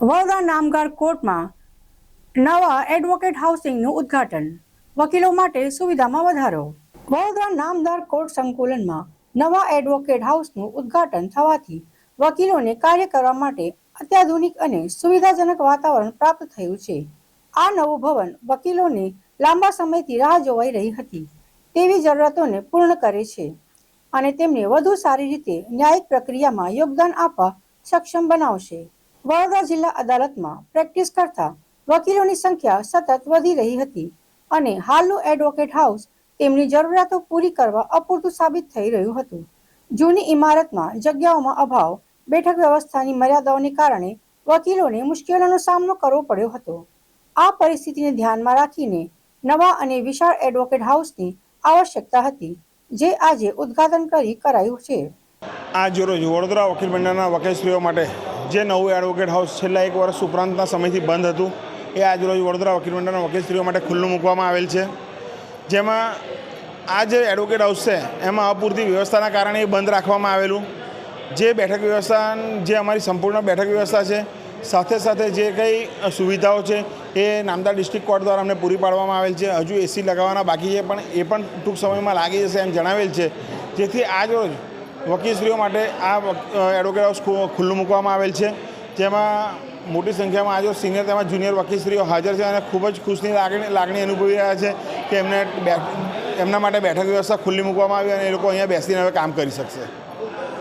વડોદરા નામગાર કોર્ટમાં નવા એડવોકેટ હાઉસિંગનું ઉદ્ઘાટન. વકીલો માટે સુવિધામાં વધારો. વડોદરા નામદાર કોર્ટ સંકુલનમાં નવા એડવોકેટ હાઉસનું ઉદ્ઘાટન થવાથી વકીલોને કાર્ય કરવા માટે અત્યાધુનિક અને સુવિધાજનક વાતાવરણ પ્રાપ્ત થયું છે. આ નવું ભવન વકીલોને લાંબા સમયથી રાહ જોવાઈ રહી હતી. તેવી જરૂરતોને પૂર્ણ કરે છે અને તેમને વધુ સારી રીતે ન્યાયિક પ્રક્રિયામાં યોગદાન આપવા સક્ષમ બનાવશે. વડોદરા જિલ્લા અદાલતમાં પ્રેક્ટિસ કરતા વકીલોની સંખ્યા સતત વધી રહી હતી અને હાલનું એડવોકેટ હાઉસ તેમની જરૂરિયાતો પૂરી કરવા અપૂરતું સાબિત થઈ રહ્યું હતું. જૂની ઇમારતમાં જગ્યાઓમાં અભાવ, બેઠક વ્યવસ્થાની મર્યાદાઓને કારણે વકીલોને મુશ્કેલીઓનો સામનો કરવો પડ્યો હતો. આ પરિસ્થિતિને ધ્યાનમાં રાખીને નવા અને વિશાળ એડવોકેટ હાઉસની આવશ્યકતા હતી, જે આજે ઉદ્ઘાટન કરી કરાયું છે. આજ રોજ વડોદરા વકીલ મંડળના વકીલશ્રીઓ માટે જે નવું એડવોકેટ હાઉસ છેલ્લા એક વર્ષ ઉપરાંતના સમયથી બંધ હતું, એ આજ રોજ વડોદરા વકીલ મંડળના વકીલશ્રીઓ માટે ખુલ્લું મૂકવામાં આવેલ છે. જેમાં આ જે એડવોકેટ હાઉસ છે, એમાં અપૂરતી વ્યવસ્થાના કારણે એ બંધ રાખવામાં આવેલું. જે બેઠક વ્યવસ્થા, જે અમારી સંપૂર્ણ બેઠક વ્યવસ્થા છે, સાથે સાથે જે કંઈ સુવિધાઓ છે, એ નામદાર ડિસ્ટ્રિક્ટ કોર્ટ દ્વારા અમને પૂરી પાડવામાં આવેલ છે. હજુ એસી લગાવવાના બાકી છે, પણ એ પણ ટૂંક સમયમાં લાગી જશે એમ જણાવેલ છે. જેથી આજ રોજ વકીલશ્રીઓ માટે આ વક- એડવોકેટ હાઉસ ખુલ્લું મૂકવામાં આવેલ છે. જેમાં મોટી સંખ્યામાં આજે સિનિયર તેમજ જુનિયર વકીલશ્રીઓ હાજર છે અને ખૂબ જ ખુશની લાગણી લાગણી અનુભવી રહ્યા છે કે એમને એમના માટે બેઠક વ્યવસ્થા ખુલ્લી મૂકવામાં આવી અને એ લોકો અહીંયા બેસીને હવે કામ કરી શકશે.